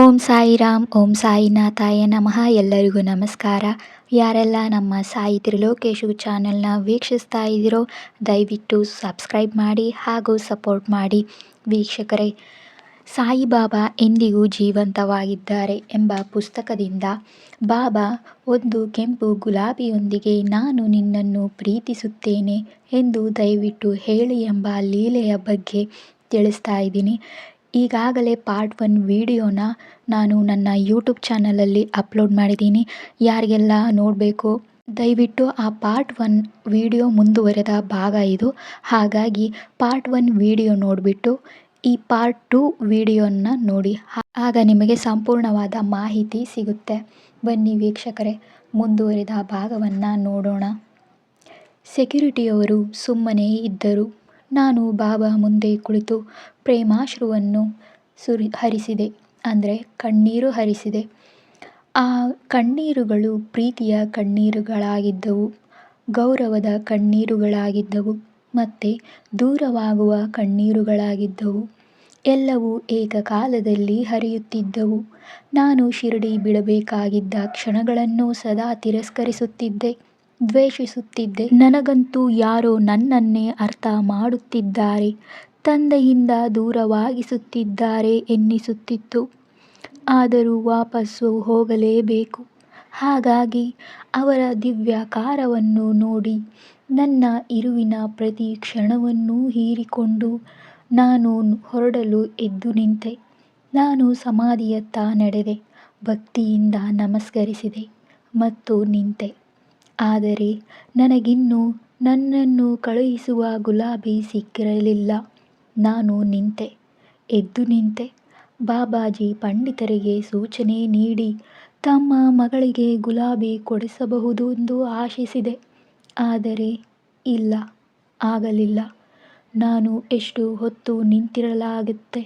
ಓಂ ಸಾಯಿರಾಮ್, ಓಂ ಸಾಯಿನಾಥಾಯ ನಮಃ. ಎಲ್ಲರಿಗೂ ನಮಸ್ಕಾರ. ಯಾರೆಲ್ಲ ನಮ್ಮ ಸಾಯಿ ತ್ರಿಲೋಕೇಶು ಚಾನೆಲ್ನ ವೀಕ್ಷಿಸ್ತಾ ಇದ್ದೀರೋ, ದಯವಿಟ್ಟು ಸಬ್ಸ್ಕ್ರೈಬ್ ಮಾಡಿ ಹಾಗೂ ಸಪೋರ್ಟ್ ಮಾಡಿ. ವೀಕ್ಷಕರೇ, ಸಾಯಿಬಾಬಾ ಎಂದಿಗೂ ಜೀವಂತವಾಗಿದ್ದಾರೆ ಎಂಬ ಪುಸ್ತಕದಿಂದ ಬಾಬಾ, ಒಂದು ಕೆಂಪು ಗುಲಾಬಿಯೊಂದಿಗೆ ನಾನು ನಿನ್ನನ್ನು ಪ್ರೀತಿಸುತ್ತೇನೆ ಎಂದು ದಯವಿಟ್ಟು ಹೇಳಿ ಎಂಬ ಲೀಲೆಯ ಬಗ್ಗೆ ತಿಳಿಸ್ತಾ ಇದ್ದೀನಿ. ಈಗಾಗಲೇ ಪಾರ್ಟ್ ಒನ್ ವೀಡಿಯೋನ ನಾನು ನನ್ನ ಯೂಟ್ಯೂಬ್ ಚಾನಲಲ್ಲಿ ಅಪ್ಲೋಡ್ ಮಾಡಿದ್ದೀನಿ. ಯಾರಿಗೆಲ್ಲ ನೋಡಬೇಕು, ದಯವಿಟ್ಟು ಆ ಪಾರ್ಟ್ ಒನ್ ವಿಡಿಯೋ ಮುಂದುವರೆದ ಭಾಗ ಇದು. ಹಾಗಾಗಿ ಪಾರ್ಟ್ ಒನ್ ವಿಡಿಯೋ ನೋಡಿಬಿಟ್ಟು ಈ ಪಾರ್ಟ್ ಟು ವಿಡಿಯೋನ ನೋಡಿ. ಆಗ ನಿಮಗೆ ಸಂಪೂರ್ಣವಾದ ಮಾಹಿತಿ ಸಿಗುತ್ತೆ. ಬನ್ನಿ ವೀಕ್ಷಕರೇ, ಮುಂದುವರಿದ ಭಾಗವನ್ನು ನೋಡೋಣ. ಸೆಕ್ಯೂರಿಟಿಯವರು ಸುಮ್ಮನೆ ಇದ್ದರು. ನಾನು ಬಾಬಾ ಮುಂದೆ ಕುಳಿತು ಪ್ರೇಮಾಶ್ರುವನ್ನು ಸುರಿ, ಹರಿಸಿದೆ. ಅಂದರೆ ಕಣ್ಣೀರು ಹರಿಸಿದೆ. ಆ ಕಣ್ಣೀರುಗಳು ಪ್ರೀತಿಯ ಕಣ್ಣೀರುಗಳಾಗಿದ್ದವು. ಗೌರವದ ಕಣ್ಣೀರುಗಳಾಗಿದ್ದವು. ಮತ್ತು ದೂರವಾಗುವ ಕಣ್ಣೀರುಗಳಾಗಿದ್ದವು. ಎಲ್ಲವೂ ಏಕಕಾಲದಲ್ಲಿ ಹರಿಯುತ್ತಿದ್ದವು. ನಾನು ಶಿರಡಿ ಬಿಡಬೇಕಾಗಿದ್ದ ಕ್ಷಣಗಳನ್ನು ಸದಾ ತಿರಸ್ಕರಿಸುತ್ತಿದ್ದೆ. ದ್ವೇಷಿಸುತ್ತಿದ್ದೆ. ನನಗಂತೂ ಯಾರೋ ನನ್ನನ್ನೇ ಅರ್ಥ ಮಾಡುತ್ತಿದ್ದಾರೆ. ತಂದೆಯಿಂದ ದೂರವಾಗಿಸುತ್ತಿದ್ದಾರೆ ಎನ್ನಿಸುತ್ತಿತ್ತು. ಆದರೂ ವಾಪಸ್ಸು ಹೋಗಲೇಬೇಕು. ಹಾಗಾಗಿ ಅವರ ದಿವ್ಯಾಕಾರವನ್ನು ನೋಡಿ, ನನ್ನ ಇರುವಿನ ಪ್ರತಿ ಕ್ಷಣವನ್ನೂ ಹೀರಿಕೊಂಡು ನಾನು ಹೊರಡಲು ಎದ್ದು ನಿಂತೆ. ನಾನು ಸಮಾಧಿಯತ್ತ ನಡೆದೆ, ಭಕ್ತಿಯಿಂದ ನಮಸ್ಕರಿಸಿದೆ ಮತ್ತು ನಿಂತೆ. ಆದರೆ ನನಗಿನ್ನೂ ನನ್ನನ್ನು ಕಳುಹಿಸುವ ಗುಲಾಬಿ ಸಿಕ್ಕಿರಲಿಲ್ಲ. ನಾನು ನಿಂತೆ, ಎದ್ದು ನಿಂತೆ ಬಾಬಾಜಿ ಪಂಡಿತರಿಗೆ ಸೂಚನೆ ನೀಡಿ ತಮ್ಮ ಮಗಳಿಗೆ ಗುಲಾಬಿ ಕೊಡಿಸಬಹುದು ಎಂದು ಆಶಿಸಿದೆ. ಆದರೆ ಇಲ್ಲ, ಆಗಲಿಲ್ಲ. ನಾನು ಎಷ್ಟು ಹೊತ್ತು ನಿಂತಿರಲಾಗುತ್ತೆ?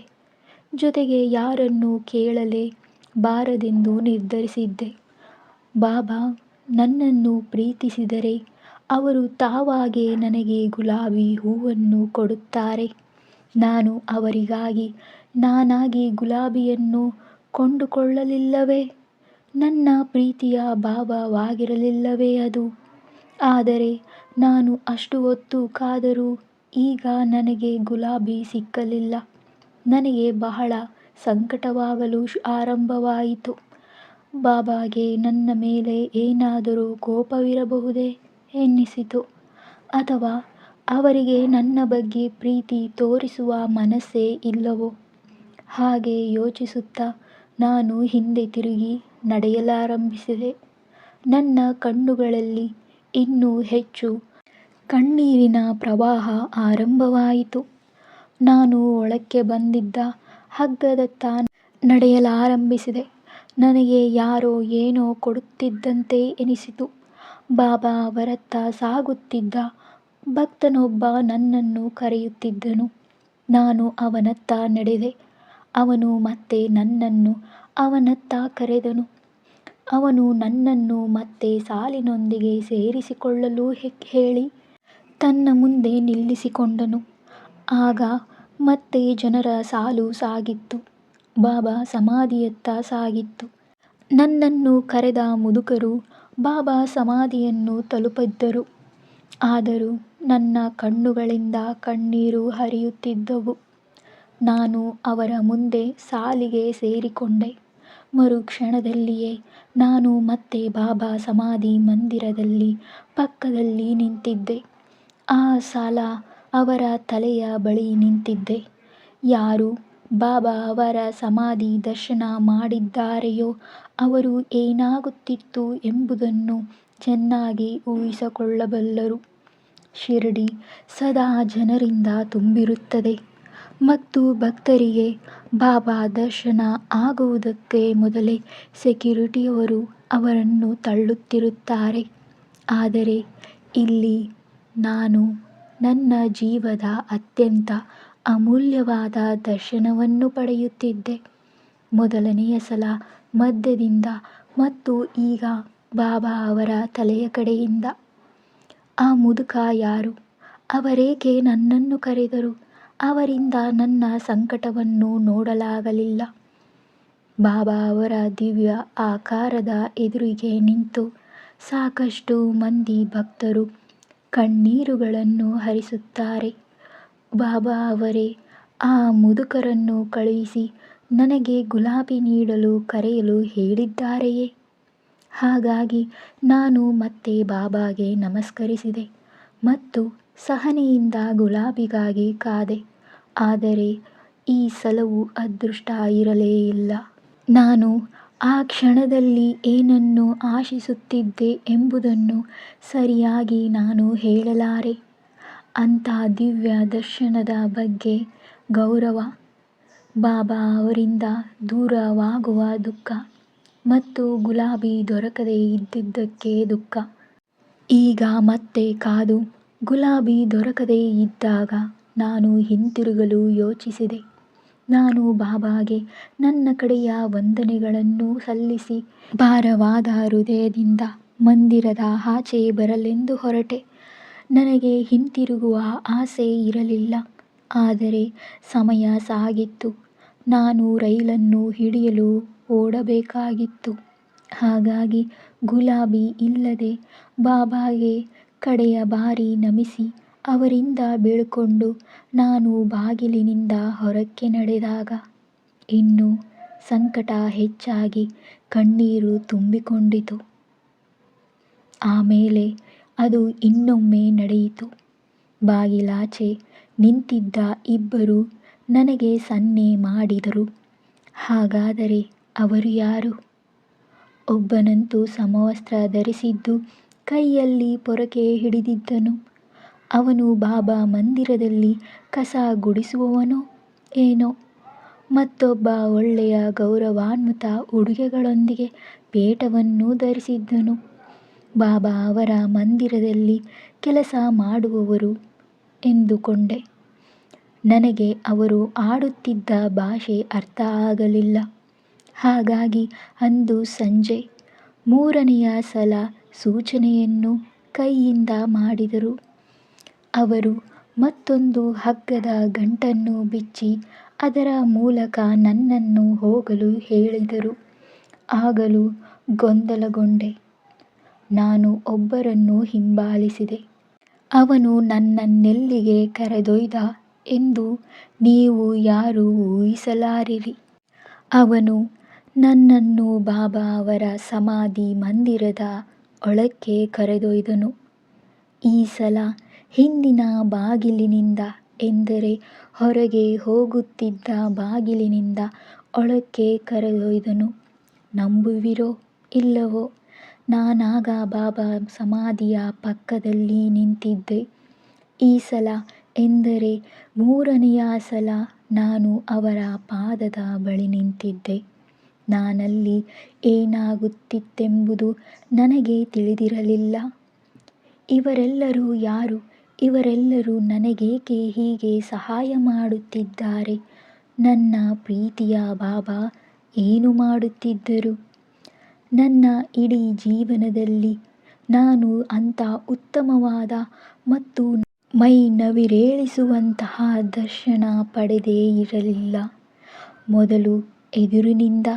ಜೊತೆಗೆ ಯಾರನ್ನು ಕೇಳಲೇ ಬಾರದೆಂದು ನಿರ್ಧರಿಸಿದ್ದೆ. ಬಾಬಾ ನನ್ನನ್ನು ಪ್ರೀತಿಸಿದರೆ ಅವರು ತಾವಾಗೇ ನನಗೆ ಗುಲಾಬಿ ಹೂವನ್ನು ಕೊಡುತ್ತಾರೆ. ನಾನು ಅವರಿಗಾಗಿ ನಾನಾಗಿ ಗುಲಾಬಿಯನ್ನು ಕೊಂಡುಕೊಳ್ಳಲಿಲ್ಲವೇ? ನನ್ನ ಪ್ರೀತಿಯ ಭಾವವಾಗಿರಲಿಲ್ಲವೇ ಅದು? ಆದರೆ ನಾನು ಅಷ್ಟು ಹೊತ್ತು ಕಾದರೂ ಈಗ ನನಗೆ ಗುಲಾಬಿ ಸಿಕ್ಕಲಿಲ್ಲ. ನನಗೆ ಬಹಳ ಸಂಕಟವಾಗಲು ಆರಂಭವಾಯಿತು. ಬಾಬಾಗೆ ನನ್ನ ಮೇಲೆ ಏನಾದರೂ ಕೋಪವಿರಬಹುದೇ ಎನ್ನಿಸಿತು. ಅಥವಾ ಅವರಿಗೆ ನನ್ನ ಬಗ್ಗೆ ಪ್ರೀತಿ ತೋರಿಸುವ ಮನಸ್ಸೇ ಇಲ್ಲವೋ? ಹಾಗೆ ಯೋಚಿಸುತ್ತಾ ನಾನು ಹಿಂದೆ ತಿರುಗಿ ನಡೆಯಲಾರಂಭಿಸಿದೆ. ನನ್ನ ಕಣ್ಣುಗಳಲ್ಲಿ ಇನ್ನೂ ಹೆಚ್ಚು ಕಣ್ಣೀರಿನ ಪ್ರವಾಹ ಆರಂಭವಾಯಿತು. ನಾನು ಒಳಕ್ಕೆ ಬಂದಿದ್ದ ಹಗ್ಗದತ್ತ ನಡೆಯಲಾರಂಭಿಸಿದೆ. ನನಗೆ ಯಾರೋ ಏನೋ ಕೊಡುತ್ತಿದ್ದಂತೆ ಎನಿಸಿತು. ಬಾಬಾ ಅವರತ್ತ ಸಾಗುತ್ತಿದ್ದ ಭಕ್ತನೊಬ್ಬ ನನ್ನನ್ನು ಕರೆಯುತ್ತಿದ್ದನು. ನಾನು ಅವನತ್ತ ನಡೆದೆ. ಅವನು ಮತ್ತೆ ನನ್ನನ್ನು, ಅವನತ್ತ ಕರೆದನು. ಅವನು ನನ್ನನ್ನು ಮತ್ತೆ ಸಾಲಿನೊಂದಿಗೆ ಸೇರಿಸಿಕೊಳ್ಳಲು ಹೇಳಿ ತನ್ನ ಮುಂದೆ ನಿಲ್ಲಿಸಿಕೊಂಡನು. ಆಗ ಮತ್ತೆ ಜನರ ಸಾಲು ಸಾಗಿತ್ತು. ಬಾಬಾ ಸಮಾಧಿಯತ್ತ ಸಾಗಿತ್ತು. ನನ್ನನ್ನು ಕರೆದ ಮುದುಕರು ಬಾಬಾ ಸಮಾಧಿಯನ್ನು ತಲುಪಿದ್ದರು. ಆದರೂ ನನ್ನ ಕಣ್ಣುಗಳಿಂದ ಕಣ್ಣೀರು ಹರಿಯುತ್ತಿದ್ದವು. ನಾನು ಅವರ ಮುಂದೆ ಸಾಲಿಗೆ ಸೇರಿಕೊಂಡೆ. ಮರುಕ್ಷಣದಲ್ಲಿಯೇ ನಾನು ಮತ್ತೆ ಬಾಬಾ ಸಮಾಧಿ ಮಂದಿರದಲ್ಲಿ ಪಕ್ಕದಲ್ಲಿ ನಿಂತಿದ್ದೆ. ಆ ಸಾಲ ಅವರ ತಲೆಯ ಬಳಿ ನಿಂತಿದ್ದೆ. ಯಾರು ಬಾಬಾ ಅವರ ಸಮಾಧಿ ದರ್ಶನ ಮಾಡಿದ್ದಾರೆಯೋ? ಅವರು ಏನಾಗುತ್ತಿತ್ತು ಎಂಬುದನ್ನು ಚೆನ್ನಾಗಿ ಊಹಿಸಿಕೊಳ್ಳಬಲ್ಲರು. ಶಿರಡಿ ಸದಾ ಜನರಿಂದ ತುಂಬಿರುತ್ತದೆ. ಮತ್ತು ಭಕ್ತರಿಗೆ ಬಾಬಾ ದರ್ಶನ ಆಗುವುದಕ್ಕೆ ಮೊದಲೇ ಸೆಕ್ಯೂರಿಟಿಯವರು ಅವರನ್ನು ತಳ್ಳುತ್ತಿರುತ್ತಾರೆ. ಆದರೆ ಇಲ್ಲಿ ನಾನು ನನ್ನ ಜೀವದ ಅತ್ಯಂತ ಅಮೂಲ್ಯವಾದ ದರ್ಶನವನ್ನು ಪಡೆಯುತ್ತಿದ್ದೆ. ಮೊದಲನೆಯ ಸಲ ಮಧ್ಯದಿಂದ ಮತ್ತು ಈಗ ಬಾಬಾ ಅವರ ತಲೆಯ ಕಡೆಯಿಂದ. ಆ ಮುದುಕ ಯಾರು? ಅವರೇಕೆ ನನ್ನನ್ನು ಕರೆದರು? ಅವರಿಂದ ನನ್ನ ಸಂಕಟವನ್ನು ನೋಡಲಾಗಲಿಲ್ಲ. ಬಾಬಾ ಅವರ ದಿವ್ಯ ಆಕಾರದ ಎದುರಿಗೆ ನಿಂತು ಸಾಕಷ್ಟು ಮಂದಿ ಭಕ್ತರು ಕಣ್ಣೀರುಗಳನ್ನು ಹರಿಸುತ್ತಾರೆ. ಬಾಬಾ ಅವರೇ, ಆ ಮುದುಕರನ್ನು ಕಳುಹಿಸಿ ನನಗೆ ಗುಲಾಬಿ ನೀಡಲು ಕರೆಯಲು ಹೇಳಿದ್ದಾರೆಯೇ? ಹಾಗಾಗಿ ನಾನು ಮತ್ತೆ ಬಾಬಾಗೆ ನಮಸ್ಕರಿಸಿದೆ ಮತ್ತು ಸಹನೆಯಿಂದ ಗುಲಾಬಿಗಾಗಿ ಕಾದೆ. ಆದರೆ ಈ ಸಲವು ಅದೃಷ್ಟ ಇರಲೇ ಇಲ್ಲ. ನಾನು ಆ ಕ್ಷಣದಲ್ಲಿ ಏನನ್ನು ಆಶಿಸುತ್ತಿದ್ದೆ ಎಂಬುದನ್ನು ಸರಿಯಾಗಿ ನಾನು ಹೇಳಲಾರೆ. ಅಂಥ ದಿವ್ಯ ದರ್ಶನದ ಬಗ್ಗೆ ಗೌರವ. ಬಾಬಾ ಅವರಿಂದ ದೂರವಾಗುವ ದುಃಖ ಮತ್ತು ಗುಲಾಬಿ ದೊರಕದೇ ಇದ್ದಿದ್ದಕ್ಕೆ ದುಃಖ. ಈಗ ಮತ್ತೆ ಕಾದು ಗುಲಾಬಿ ದೊರಕದೇ ಇದ್ದಾಗ ನಾನು ಹಿಂತಿರುಗಲು ಯೋಚಿಸಿದೆ. ನಾನು ಬಾಬಾಗೆ ನನ್ನ ಕಡೆಯ ವಂದನೆಗಳನ್ನು ಸಲ್ಲಿಸಿ ಭಾರವಾದ ಹೃದಯದಿಂದ ಮಂದಿರದ ಆಚೆ ಬರಲೆಂದು ಹೊರಟೆ. ನನಗೆ ಹಿಂತಿರುಗುವ ಆಸೆ ಇರಲಿಲ್ಲ. ಆದರೆ ಸಮಯ ಸಾಗಿತ್ತು. ನಾನು ರೈಲನ್ನು ಹಿಡಿಯಲು ಓಡಬೇಕಾಗಿತ್ತು. ಹಾಗಾಗಿ ಗುಲಾಬಿ ಇಲ್ಲದೆ ಬಾಬಾಗೆ ಕಡೆಯ ಬಾರಿ ನಮಿಸಿ ಅವರಿಂದ ಬೀಳ್ಕೊಂಡು ನಾನು ಬಾಗಿಲಿನಿಂದ ಹೊರಕ್ಕೆ ನಡೆದಾಗ ಇನ್ನೂ ಸಂಕಟ ಹೆಚ್ಚಾಗಿ ಕಣ್ಣೀರು ತುಂಬಿಕೊಂಡಿತು. ಆಮೇಲೆ ಅದು ಇನ್ನೊಮ್ಮೆ ನಡೆಯಿತು. ಬಾಗಿಲಾಚೆ ನಿಂತಿದ್ದ ಇಬ್ಬರು ನನಗೆ ಸನ್ನೆ ಮಾಡಿದರು. ಹಾಗಾದರೆ ಅವರು ಯಾರು? ಒಬ್ಬನಂತೂ ಸಮವಸ್ತ್ರ ಧರಿಸಿದ್ದು ಕೈಯಲ್ಲಿ ಪೊರಕೆ ಹಿಡಿದಿದ್ದನು. ಅವನು ಬಾಬಾ ಮಂದಿರದಲ್ಲಿ ಕಸ ಗುಡಿಸುವವನೋ ಏನೋ? ಮತ್ತೊಬ್ಬ ಒಳ್ಳೆಯ ಗೌರವಾನ್ವಿತ ಉಡುಗೆಗಳೊಂದಿಗೆ ಪೇಟವನ್ನು ಧರಿಸಿದ್ದನು. ಬಾಬಾ ಅವರ ಮಂದಿರದಲ್ಲಿ ಕೆಲಸ ಮಾಡುವವರು ಎಂದುಕೊಂಡೆ. ನನಗೆ ಅವರು ಆಡುತ್ತಿದ್ದ ಭಾಷೆ ಅರ್ಥ ಆಗಲಿಲ್ಲ. ಹಾಗಾಗಿ ಅಂದು ಸಂಜೆ ಮೂರನೆಯ ಸಲ ಸೂಚನೆಯನ್ನು ಕೈಯಿಂದ ಮಾಡಿದರು. ಅವರು ಮತ್ತೊಂದು ಹಗ್ಗದ ಗಂಟನ್ನು ಬಿಚ್ಚಿ ಅದರ ಮೂಲಕ ನನ್ನನ್ನು ಹೋಗಲು ಹೇಳಿದರು. ಆಗಲೂ ಗೊಂದಲಗೊಂಡೆ. ನಾನು ಒಬ್ಬರನ್ನು ಹಿಂಬಾಲಿಸಿದೆ. ಅವನು ನನ್ನನ್ನೆಲ್ಲಿಗೆ ಕರೆದೊಯ್ದ ಎಂದು ನೀವು ಯಾರು ಊಹಿಸಲಾರಿರಿ. ಅವನು ನನ್ನನ್ನು ಬಾಬಾ ಅವರ ಸಮಾಧಿ ಮಂದಿರದ ಒಳಕ್ಕೆ ಕರೆದೊಯ್ದನು. ಈ ಸಲ ಹಿಂದಿನ ಬಾಗಿಲಿನಿಂದ ಎಂದರೆ ಹೊರಗೆ ಹೋಗುತ್ತಿದ್ದ ಬಾಗಿಲಿನಿಂದ ಒಳಕ್ಕೆ ಕರೆದೊಯ್ದನು. ನಂಬುವಿರೋ ಇಲ್ಲವೋ? ನಾನಾಗ ಬಾಬಾ ಸಮಾಧಿಯ ಪಕ್ಕದಲ್ಲಿ ನಿಂತಿದ್ದೆ. ಈ ಸಲ ಎಂದರೆ ಮೂರನೆಯ ಸಲ ನಾನು ಅವರ ಪಾದದ ಬಳಿ ನಿಂತಿದ್ದೆ. ನಾನಲ್ಲಿ ಏನಾಗುತ್ತಿತ್ತೆಂಬುದು ನನಗೆ ತಿಳಿದಿರಲಿಲ್ಲ. ಇವರೆಲ್ಲರೂ ಯಾರು? ಇವರೆಲ್ಲರೂ ನನಗೇಕೆ ಹೀಗೆ ಸಹಾಯ ಮಾಡುತ್ತಿದ್ದಾರೆ? ನನ್ನ ಪ್ರೀತಿಯ ಬಾಬಾ ಏನು ಮಾಡುತ್ತಿದ್ದರು? ನನ್ನ ಇಡೀ ಜೀವನದಲ್ಲಿ ನಾನು ಅಂಥ ಉತ್ತಮವಾದ ಮತ್ತು ಮೈ ನವಿರೇಳಿಸುವಂತಹ ದರ್ಶನ ಪಡೆದೇ ಇರಲಿಲ್ಲ. ಮೊದಲು ಎದುರಿನಿಂದ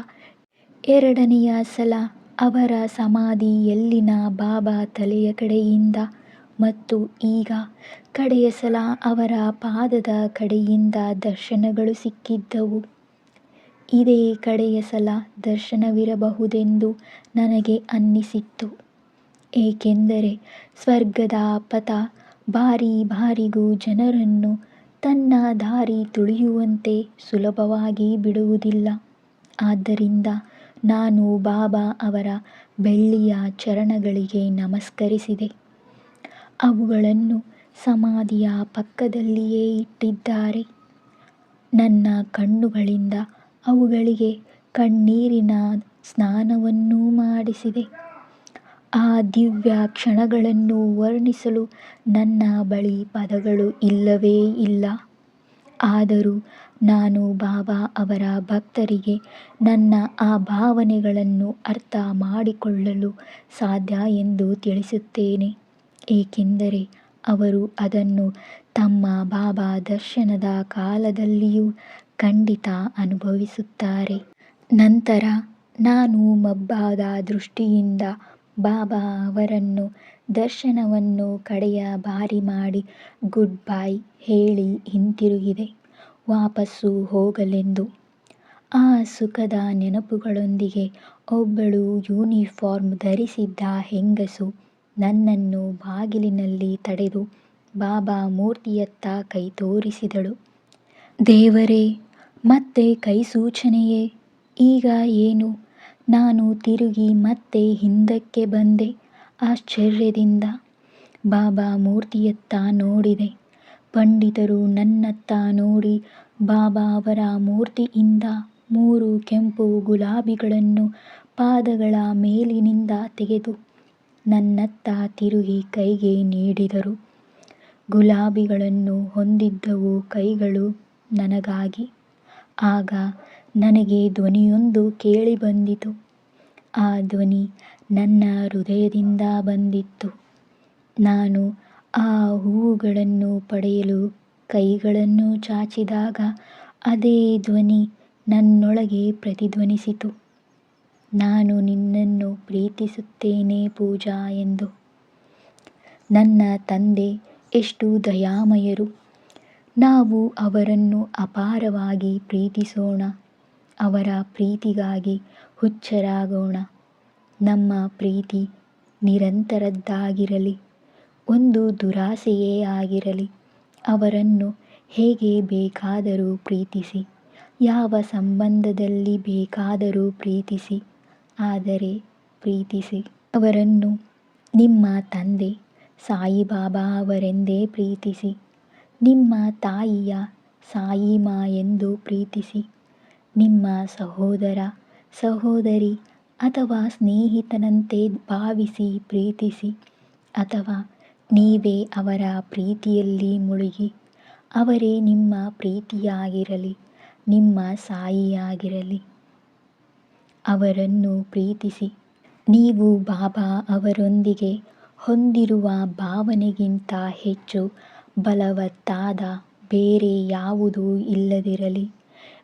ಎರಡನೆಯ ಸಲ ಅವರ ಸಮಾಧಿಯಲ್ಲಿನ ಬಾಬಾ ತಲೆಯ ಕಡೆಯಿಂದ ಮತ್ತು ಈಗ ಕಡೆಯ ಸಲ ಅವರ ಪಾದದ ಕಡೆಯಿಂದ ದರ್ಶನಗಳು ಸಿಕ್ಕಿದ್ದವು. ಇದೇ ಕಡೆಯ ಸಲ ದರ್ಶನವಿರಬಹುದೆಂದು ನನಗೆ ಅನ್ನಿಸಿತ್ತು. ಏಕೆಂದರೆ ಸ್ವರ್ಗದ ಪಥ ಬಾರಿ ಬಾರಿಗೂ ಜನರನ್ನು ತನ್ನ ದಾರಿ ತುಳಿಯುವಂತೆ ಸುಲಭವಾಗಿ ಬಿಡುವುದಿಲ್ಲ. ಆದ್ದರಿಂದ ನಾನು ಬಾಬಾ ಅವರ ಬೆಳ್ಳಿಯ ಚರಣಗಳಿಗೆ ನಮಸ್ಕರಿಸಿದೆ. ಅವುಗಳನ್ನು ಸಮಾಧಿಯ ಪಕ್ಕದಲ್ಲಿಯೇ ಇಟ್ಟಿದ್ದಾರೆ. ನನ್ನ ಕಣ್ಣುಗಳಿಂದ ಅವುಗಳಿಗೆ ಕಣ್ಣೀರಿನ ಸ್ನಾನವನ್ನೂ ಮಾಡಿಸಿದೆ. ಆ ದಿವ್ಯ ಕ್ಷಣಗಳನ್ನು ವರ್ಣಿಸಲು ನನ್ನ ಬಳಿ ಪದಗಳು ಇಲ್ಲವೇ ಇಲ್ಲ. ಆದರೂ ನಾನು ಬಾಬಾ ಅವರ ಭಕ್ತರಿಗೆ ನನ್ನ ಆ ಭಾವನೆಗಳನ್ನು ಅರ್ಥ ಮಾಡಿಕೊಳ್ಳಲು ಸಾಧ್ಯ ಎಂದು ತಿಳಿಸುತ್ತೇನೆ. ಏಕೆಂದರೆ ಅವರು ಅದನ್ನು ತಮ್ಮ ಬಾಬಾ ದರ್ಶನದ ಕಾಲದಲ್ಲಿಯೂ ಖಂಡಿತ ಅನುಭವಿಸುತ್ತಾರೆ ನಂತರ ನಾನು ಮಬ್ಬಾದ ದೃಷ್ಟಿಯಿಂದ ಬಾಬಾ ಅವರನ್ನು ದರ್ಶನವನ್ನು ಕಡೆಯ ಬಾರಿ ಮಾಡಿ ಗುಡ್ ಬೈ ಹೇಳಿ ಹಿಂತಿರುಗಿದೆ ವಾಪಸ್ಸು ಹೋಗಲೆಂದು. ಆ ಸುಖದ ನೆನಪುಗಳೊಂದಿಗೆ ಒಬ್ಬಳು ಯೂನಿಫಾರ್ಮ್ ಧರಿಸಿದ್ದ ಹೆಂಗಸು ನನ್ನನ್ನು ಬಾಗಿಲಿನಲ್ಲಿ ತಡೆದು ಬಾಬಾ ಮೂರ್ತಿಯತ್ತ ಕೈತೋರಿಸಿದಳು. ದೇವರೇ ಮತ್ತೆ ಕೈ ಸೂಚನೆಯೇ ಈಗ ಏನು? ನಾನು ತಿರುಗಿ ಮತ್ತೆ ಹಿಂದಕ್ಕೆ ಬಂದೆ ಆಶ್ಚರ್ಯದಿಂದ. ಬಾಬಾ ಮೂರ್ತಿಯತ್ತ ನೋಡಿದೆ. ಪಂಡಿತರು ನನ್ನತ್ತ ನೋಡಿ ಬಾಬಾ ಅವರ ಮೂರ್ತಿಯಿಂದ ಮೂರು ಕೆಂಪು ಗುಲಾಬಿಗಳನ್ನು ಪಾದಗಳ ಮೇಲಿನಿಂದ ತೆಗೆದು ನನ್ನತ್ತ ತಿರುಗಿ ಕೈಗೆ ನೀಡಿದರು. ಗುಲಾಬಿಗಳನ್ನು ಹೊಂದಿದ್ದವು ಕೈಗಳು ನನಗಾಗಿ. ಆಗ ನನಗೆ ಧ್ವನಿಯೊಂದು ಕೇಳಿಬಂದಿತು. ಆ ಧ್ವನಿ ನನ್ನ ಹೃದಯದಿಂದ ಬಂದಿತ್ತು. ನಾನು ಆ ಹೂವುಗಳನ್ನು ಪಡೆಯಲು ಕೈಗಳನ್ನು ಚಾಚಿದಾಗ ಅದೇ ಧ್ವನಿ ನನ್ನೊಳಗೆ ಪ್ರತಿಧ್ವನಿಸಿತು. ನಾನು ನಿನ್ನನ್ನು ಪ್ರೀತಿಸುತ್ತೇನೆ ಪೂಜಾ ಎಂದು. ನನ್ನ ತಂದೆ ಎಷ್ಟು ದಯಾಮಯರು. ನಾವು ಅವರನ್ನು ಅಪಾರವಾಗಿ ಪ್ರೀತಿಸೋಣ. ಅವರ ಪ್ರೀತಿಗಾಗಿ ಹುಚ್ಚರಾಗೋಣ. ನಮ್ಮ ಪ್ರೀತಿ ನಿರಂತರದ್ದಾಗಿರಲಿ. ಒಂದು ದುರಾಸೆಯೇ ಆಗಿರಲಿ. ಅವರನ್ನು ಹೇಗೆ ಬೇಕಾದರೂ ಪ್ರೀತಿಸಿ. ಯಾವ ಸಂಬಂಧದಲ್ಲಿ ಬೇಕಾದರೂ ಪ್ರೀತಿಸಿ. ಆದರೆ ಪ್ರೀತಿಸಿ. ಅವರನ್ನು ನಿಮ್ಮ ತಂದೆ, ಸಾಯಿಬಾಬಾ ಅವರೆಂದೇ ಪ್ರೀತಿಸಿ. ನಿಮ್ಮ ತಾಯಿಯ ಸಾಯಿಮ ಎಂದು ಪ್ರೀತಿಸಿ. ನಿಮ್ಮ ಸಹೋದರ, ಸಹೋದರಿ ಅಥವಾ ಸ್ನೇಹಿತನಂತೆ ಭಾವಿಸಿ ಪ್ರೀತಿಸಿ. ಅಥವಾ ನೀವೇ ಅವರ ಪ್ರೀತಿಯಲ್ಲಿ ಮುಳುಗಿ. ಅವರೇ ನಿಮ್ಮ ಪ್ರೀತಿಯಾಗಿರಲಿ. ನಿಮ್ಮ ಸಾಯಿಯಾಗಿರಲಿ. ಅವರನ್ನು ಪ್ರೀತಿಸಿ. ನೀವು ಬಾಬಾ ಅವರೊಂದಿಗೆ ಹೊಂದಿರುವ ಭಾವನೆಗಿಂತ ಹೆಚ್ಚು ಬಲವತ್ತಾದ ಬೇರೆ ಯಾವುದೂ ಇಲ್ಲದಿರಲಿ.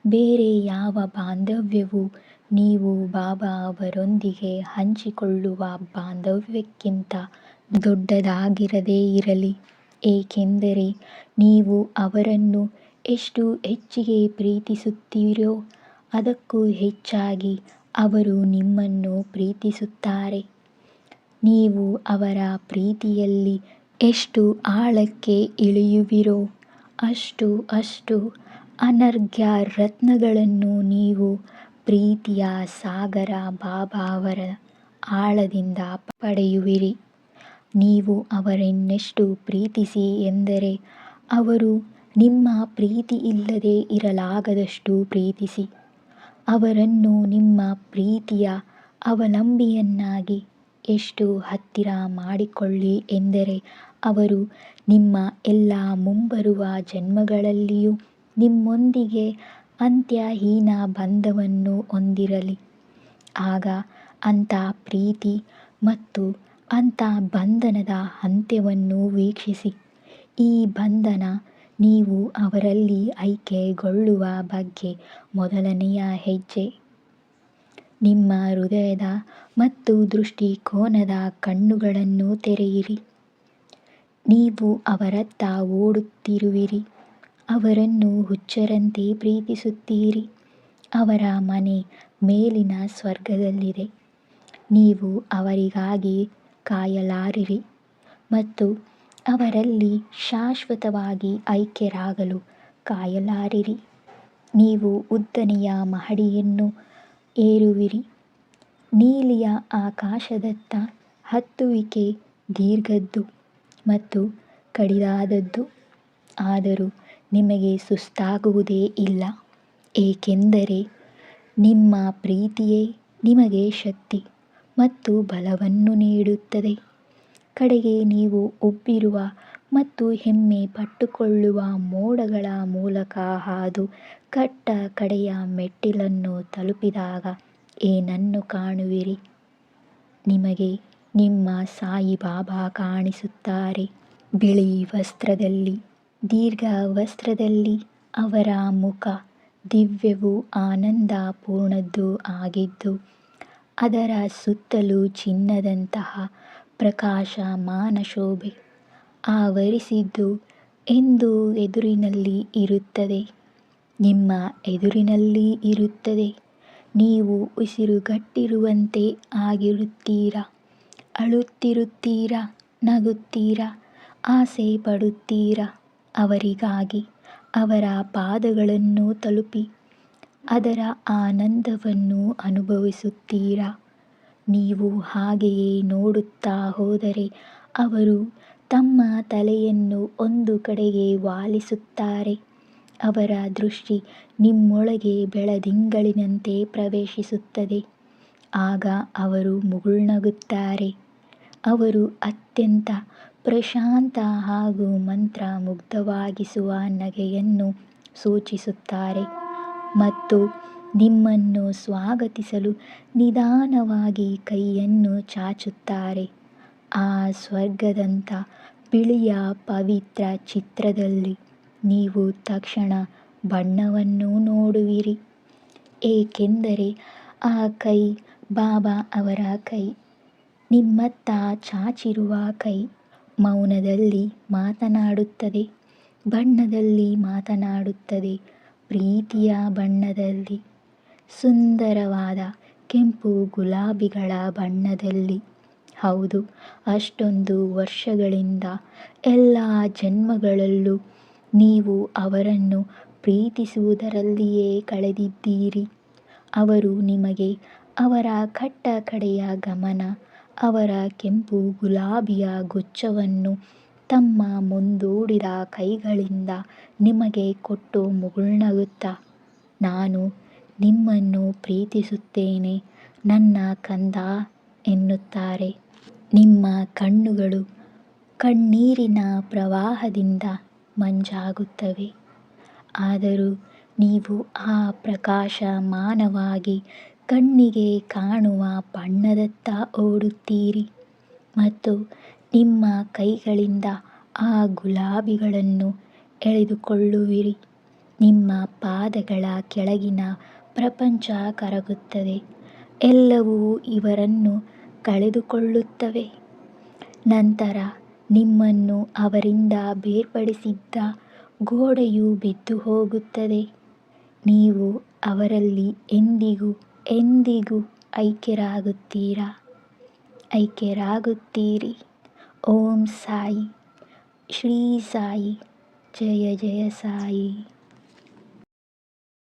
ಬೇರೆ ಯಾವ ಬಾಂಧವ್ಯವೂ ನೀವು ಬಾಬಾ ಅವರೊಂದಿಗೆ ಹಂಚಿಕೊಳ್ಳುವ ಬಾಂಧವ್ಯಕ್ಕಿಂತ ದೊಡ್ಡದಾಗಿರದೇ ಇರಲಿ. ಏಕೆಂದರೆ ನೀವು ಅವರನ್ನು ಎಷ್ಟು ಹೆಚ್ಚಿಗೆ ಪ್ರೀತಿಸುತ್ತೀರೋ ಅದಕ್ಕೂ ಹೆಚ್ಚಾಗಿ ಅವರು ನಿಮ್ಮನ್ನು ಪ್ರೀತಿಸುತ್ತಾರೆ. ನೀವು ಅವರ ಪ್ರೀತಿಯಲ್ಲಿ ಎಷ್ಟು ಆಳಕ್ಕೆ ಇಳಿಯುವಿರೋ ಅಷ್ಟು ಅಷ್ಟು ಅನರ್ಘ್ಯ ರತ್ನಗಳನ್ನು ನೀವು ಪ್ರೀತಿಯ ಸಾಗರ ಬಾಬಾ ಅವರ ಆಳದಿಂದ ಪಡೆಯುವಿರಿ. ನೀವು ಅವರನ್ನೆಷ್ಟು ಪ್ರೀತಿಸಿ ಎಂದರೆ ಅವರು ನಿಮ್ಮ ಪ್ರೀತಿಯಿಲ್ಲದೆ ಇರಲಾಗದಷ್ಟು ಪ್ರೀತಿಸಿ. ಅವರನ್ನು ನಿಮ್ಮ ಪ್ರೀತಿಯ ಅವಲಂಬಿಯನ್ನಾಗಿ ಎಷ್ಟು ಹತ್ತಿರ ಮಾಡಿಕೊಳ್ಳಿ ಎಂದರೆ ಅವರು, ನಿಮ್ಮ ಎಲ್ಲ ಮುಂಬರುವ ಜನ್ಮಗಳಲ್ಲಿಯೂ ನಿಮ್ಮೊಂದಿಗೆ ಅಂತ್ಯಹೀನ ಬಂಧವನ್ನು ಹೊಂದಿರಲಿ. ಆಗ ಅಂಥ ಪ್ರೀತಿ ಮತ್ತು ಅಂಥ ಬಂಧನದ ಅಂತ್ಯವನ್ನು ವೀಕ್ಷಿಸಿ. ಈ ಬಂಧನ ನೀವು ಅವರಲ್ಲಿ ಐಕ್ಯಗೊಳ್ಳುವ ಬಗ್ಗೆ ಮೊದಲನೆಯ ಹೆಜ್ಜೆ. ನಿಮ್ಮ ಹೃದಯದ ಮತ್ತು ದೃಷ್ಟಿಕೋನದ ಕಣ್ಣುಗಳನ್ನು ತೆರೆಯಿರಿ. ನೀವು ಅವರತ್ತ ಓಡುತ್ತಿರುವಿರಿ. ಅವರನ್ನು ಹುಚ್ಚರಂತೆ ಪ್ರೀತಿಸುತ್ತೀರಿ. ಅವರ ಮನೆ ಮೇಲಿನ ಸ್ವರ್ಗದಲ್ಲಿದೆ. ನೀವು ಅವರಿಗಾಗಿ ಕಾಯಲಾರಿರಿ ಮತ್ತು ಅವರಲ್ಲಿ ಶಾಶ್ವತವಾಗಿ ಐಕ್ಯರಾಗಲು ಕಾಯಲಾರಿರಿ. ನೀವು ಉದ್ದನೆಯ ಮಹಡಿಯನ್ನು ಏರುವಿರಿ. ನೀಲಿಯ ಆಕಾಶದತ್ತ ಹತ್ತುವಿಕೆ ದೀರ್ಘದ್ದು ಮತ್ತು ಕಡಿದಾದದ್ದು. ಆದರೂ ನಿಮಗೆ ಸುಸ್ತಾಗುವುದೇ ಇಲ್ಲ. ಏಕೆಂದರೆ ನಿಮ್ಮ ಪ್ರೀತಿಯೇ ನಿಮಗೆ ಶಕ್ತಿ ಮತ್ತು ಬಲವನ್ನು ನೀಡುತ್ತದೆ. ಕಡೆಗೆ ನೀವು ಒಬ್ಬಿರುವ ಮತ್ತು ಹೆಮ್ಮೆ ಪಟ್ಟುಕೊಳ್ಳುವ ಮೋಡಗಳ ಮೂಲಕ ಹಾದು ಕಟ್ಟ ಕಡೆಯ ಮೆಟ್ಟಿಲನ್ನು ತಲುಪಿದಾಗ ಏನನ್ನು ಕಾಣುವಿರಿ? ನಿಮಗೆ ನಿಮ್ಮ ಸಾಯಿಬಾಬಾ ಕಾಣಿಸುತ್ತಾರೆ. ಬಿಳಿ ವಸ್ತ್ರದಲ್ಲಿ. ದೀರ್ಘ ವಸ್ತ್ರದಲ್ಲಿ. ಅವರ ಮುಖ ದಿವ್ಯವೂ ಆನಂದಪೂರ್ಣದ್ದೂ ಆಗಿದ್ದು, ಅದರ ಸುತ್ತಲೂ ಚಿನ್ನದಂತಹ ಪ್ರಕಾಶಮಾನ ಶೋಭೆ ಆವರಿಸಿದ್ದು ಎಂದು ಎದುರಿನಲ್ಲಿ ಇರುತ್ತದೆ ನಿಮ್ಮ ಎದುರಿನಲ್ಲಿ ಇರುತ್ತದೆ ನೀವು ಉಸಿರುಗಟ್ಟಿರುವಂತೆ ಆಗಿರುತ್ತೀರಾ ಅಳುತ್ತಿರುತ್ತೀರಾ? ನಗುತ್ತೀರಾ? ಆಸೆ ಪಡುತ್ತೀರಾ? ಅವರಿಗಾಗಿ ಅವರ ಪಾದಗಳನ್ನು ತಲುಪಿ ಅದರ ಆನಂದವನ್ನು ಅನುಭವಿಸುತ್ತೀರಾ? ನೀವು ಹಾಗೆಯೇ ನೋಡುತ್ತಾ ಹೋದರೆ ಅವರು ತಮ್ಮ ತಲೆಯನ್ನು ಒಂದು ಕಡೆಗೆ ವಾಲಿಸುತ್ತಾರೆ. ಅವರ ದೃಷ್ಟಿ ನಿಮ್ಮೊಳಗೆ ಬೆಳದಿಂಗಳಿನಂತೆ ಪ್ರವೇಶಿಸುತ್ತದೆ. ಆಗ ಅವರು ಮುಗುಳ್ನಗುತ್ತಾರೆ. ಅವರು ಅತ್ಯಂತ ಪ್ರಶಾಂತ ಹಾಗೂ ಮಂತ್ರಮುಗ್ಧವಾಗಿಸುವ ನಗೆಯನ್ನು ಸೂಚಿಸುತ್ತಾರೆ ಮತ್ತು ನಿಮ್ಮನ್ನು ಸ್ವಾಗತಿಸಲು ನಿಧಾನವಾಗಿ ಕೈಯನ್ನು ಚಾಚುತ್ತಾರೆ. ಆ ಸ್ವರ್ಗದಂಥ ಬಿಳಿಯ ಪವಿತ್ರ ಚಿತ್ರದಲ್ಲಿ ನೀವು ತಕ್ಷಣ ಬಣ್ಣವನ್ನು ನೋಡುವಿರಿ. ಏಕೆಂದರೆ ಆ ಕೈ ಬಾಬಾ ಅವರ ಕೈ. ನಿಮ್ಮತ್ತ ಚಾಚಿರುವ ಕೈ ಮೌನದಲ್ಲಿ ಮಾತನಾಡುತ್ತದೆ, ಬಣ್ಣದಲ್ಲಿ ಮಾತನಾಡುತ್ತದೆ, ಪ್ರೀತಿಯ ಬಣ್ಣದಲ್ಲಿ, ಸುಂದರವಾದ ಕೆಂಪು ಗುಲಾಬಿಗಳ ಬಣ್ಣದಲ್ಲಿ. ಹೌದು, ಅಷ್ಟೊಂದು ವರ್ಷಗಳಿಂದ ಎಲ್ಲ ಜನ್ಮಗಳಲ್ಲೂ ನೀವು ಅವರನ್ನು ಪ್ರೀತಿಸುವುದರಲ್ಲಿಯೇ ಕಳೆದಿದ್ದೀರಿ. ಅವರು ನಿಮಗೆ ಅವರ ಕಟ್ಟ ಕಡೆಯ ಗಮನ ಅವರ ಕೆಂಪು ಗುಲಾಬಿಯ ಗುಚ್ಛವನ್ನು ತಮ್ಮ ಮುಂದೂಡಿದ ಕೈಗಳಿಂದ ನಿಮಗೆ ಕೊಟ್ಟು ಮುಗುಳ್ನಗುತ್ತಾ. ನಾನು ನಿಮ್ಮನ್ನು ಪ್ರೀತಿಸುತ್ತೇನೆ, ನನ್ನ ಕಂದ ಎನ್ನುತ್ತಾರೆ. ನಿಮ್ಮ ಕಣ್ಣುಗಳು ಕಣ್ಣೀರಿನ ಪ್ರವಾಹದಿಂದ ಮಂಜಾಗುತ್ತವೆ. ಆದರೂ ನೀವು ಆ ಪ್ರಕಾಶಮಾನವಾಗಿ ಕಣ್ಣಿಗೆ ಕಾಣುವ ಬಣ್ಣದತ್ತ ಓಡುತ್ತೀರಿ ಮತ್ತು ನಿಮ್ಮ ಕೈಗಳಿಂದ ಆ ಗುಲಾಬಿಗಳನ್ನು ಎಳೆದುಕೊಳ್ಳುವಿರಿ. ನಿಮ್ಮ ಪಾದಗಳ ಕೆಳಗಿನ ಪ್ರಪಂಚ ಕರಗುತ್ತದೆ. ಎಲ್ಲವೂ ಇವರನ್ನು ಕಳೆದುಕೊಳ್ಳುತ್ತವೆ. ನಂತರ ನಿಮ್ಮನ್ನು ಅವರಿಂದ ಬೇರ್ಪಡಿಸಿದ್ದ ಗೋಡೆಯು ಬಿದ್ದುಹೋಗುತ್ತದೆ. ನೀವು ಅವರಲ್ಲಿ ಎಂದಿಗೂ ಎಂದಿಗೂ ಐಕ್ಯರಾಗುತ್ತೀರಾ? ಐಕ್ಯರಾಗುತ್ತೀರಿ. ಓಂ ಸಾಯಿ. ಶ್ರೀ ಸಾಯಿ. ಜಯ ಜಯ ಸಾಯಿ.